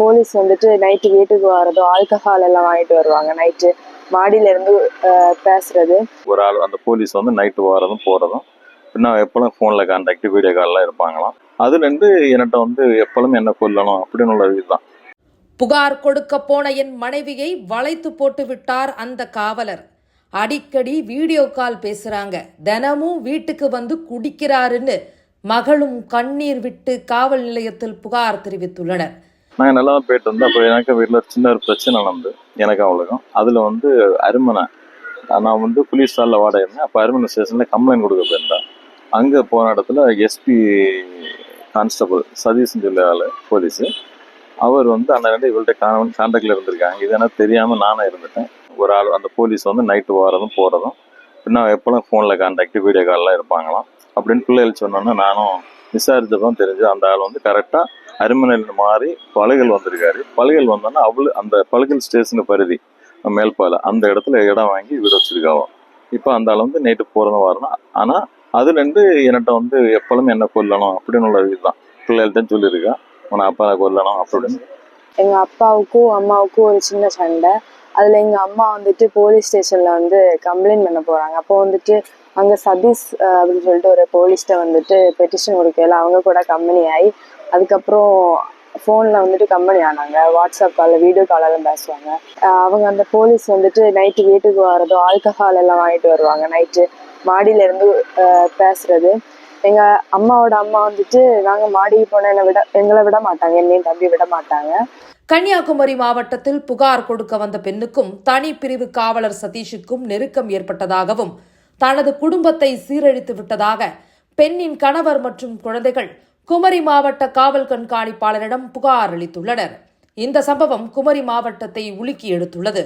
Police வந்துட்டு night வீட்டுக்கு வரதோ alcohol எல்லாம் வாங்கிட்டு வருவாங்க. நைட்டு மாடியில இருந்து பேசுறது. ஒரு ஆள் அந்த போலீஸ் வந்து நைட்டு வரதும் போகிறதும் பின்ன எப்பளும் ஃபோனில் கான்டாக்ட் வீடியோ கால்லாம் இருப்பாங்களாம். அதுலேருந்து என்கிட்ட வந்து எப்பளும் என்ன கொல்லணும் அப்படின்னு உள்ள இதுதான் புகார் கொடுக்க போன என் மனைவியை வளைத்து போட்டு விட்டார் அந்த காவலர். அடிக்கடி வீடியோ கால் பேசுறாங்க. தினமும் வீட்டுக்கு வந்து குடிக்கிறாருன்னு மகளும் கண்ணீர் விட்டு காவல் நிலையத்தில் புகார் தெரிவித்துள்ளனர். நாங்கள் நல்லா தான் போயிட்டு இருந்தோம் அப்போ எனக்கு வீட்டில் ஒரு சின்ன ஒரு பிரச்சனை நடந்து எனக்கு அவளுக்கும் அதில் வந்து அருமனை நான் வந்து போலீஸ் ஸ்டாலில் வாடகை இருந்தேன் அப்போ அருமனை ஸ்டேஷனில் கம்ப்ளைண்ட் கொடுக்க போயிருந்தேன். அங்கே போன இடத்துல எஸ்பி கான்ஸ்டபிள் சதீஷ்னு சொல்லி ஆள் போலீஸு அவர் வந்து அண்ணன் இவள்கிட்ட கான் கான்டாக்டில் இருந்திருக்காங்க. இது எனக்கு தெரியாமல் நானே இருந்துட்டேன். ஒரு ஆள் அந்த போலீஸ் வந்து நைட்டு வரதும் போகிறதும் பின்னா எப்போல்லாம் ஃபோனில் கான்டாக்ட் வீடியோ கால்லாம் இருப்பாங்களாம். அப்படின்னு பிள்ளைகள் சொன்னோன்னே நானும் விசாரிச்சப்பதான் தெரிஞ்சு அந்த ஆள் வந்து கரெக்டாக அருமனையில் மாறி பழுகல் வந்திருக்காரு. பழுகல் வந்தோன்னா அவளு அந்த பழுகல் ஸ்டேஷன் பருதி மேல்பால அந்த இடத்துல இடம் வாங்கி வீடு வச்சிருக்காவோ. இப்போ அந்த ஆள் வந்து நைட்டு போகிறதும் வரணும் ஆனால் அதுலேருந்து என்கிட்ட வந்து எப்பளும் என்ன கொல்லணும் அப்படின்னு உள்ள இதுதான். பிள்ளைகள்கிட்ட சொல்லியிருக்கா. உன்னை அப்பா கொல்லணும் அப்படின்னு. எங்க அப்பாவுக்கும் அம்மாவுக்கும் ஒரு சின்ன சண்டை. அதுல எங்க அம்மா வந்துட்டு போலீஸ் ஸ்டேஷன்ல வந்து கம்ப்ளைண்ட் பண்ண போறாங்க. அப்போ வந்துட்டு அங்க சதீஷ் அப்படின்னு சொல்லிட்டு ஒரு போலீஸ்ட வந்துட்டு பெட்டிஷன் கொடுக்கல அவங்க கூட கம்பெனி ஆகி அதுக்கப்புறம் ஃபோனில் வந்துட்டு கம்பெனி ஆனாங்க. வாட்ஸ்அப் காலில் வீடியோ காலெல்லாம் பேசுவாங்க. அவங்க அந்த போலீஸ் வந்துட்டு நைட்டு வீட்டுக்கு வர்றதும் ஆல்கஹால் எல்லாம் வாங்கிட்டு வருவாங்க. நைட்டு மாடியில இருந்து பேசுறது. எங்க அம்மாவோட அம்மா வந்துட்டு நாங்க மாடிக்கு போன என்னை விட எங்களை விட மாட்டாங்க. என்னையும் தம்பி விட மாட்டாங்க. கன்னியாகுமரி மாவட்டத்தில் புகார் கொடுக்க வந்த பெண்ணுக்கும் தனி பிரிவு காவலர் சதீஷுக்கும் நெருக்கம் ஏற்பட்டதாகவும் தனது குடும்பத்தை சீரழித்து விட்டதாக பெண்ணின் கணவர் மற்றும் குழந்தைகள் குமரி மாவட்ட காவல் கண்காணிப்பாளரிடம் புகார் அளித்துள்ளனர். இந்த சம்பவம் குமரி மாவட்டத்தை உலுக்கி எடுத்துள்ளது.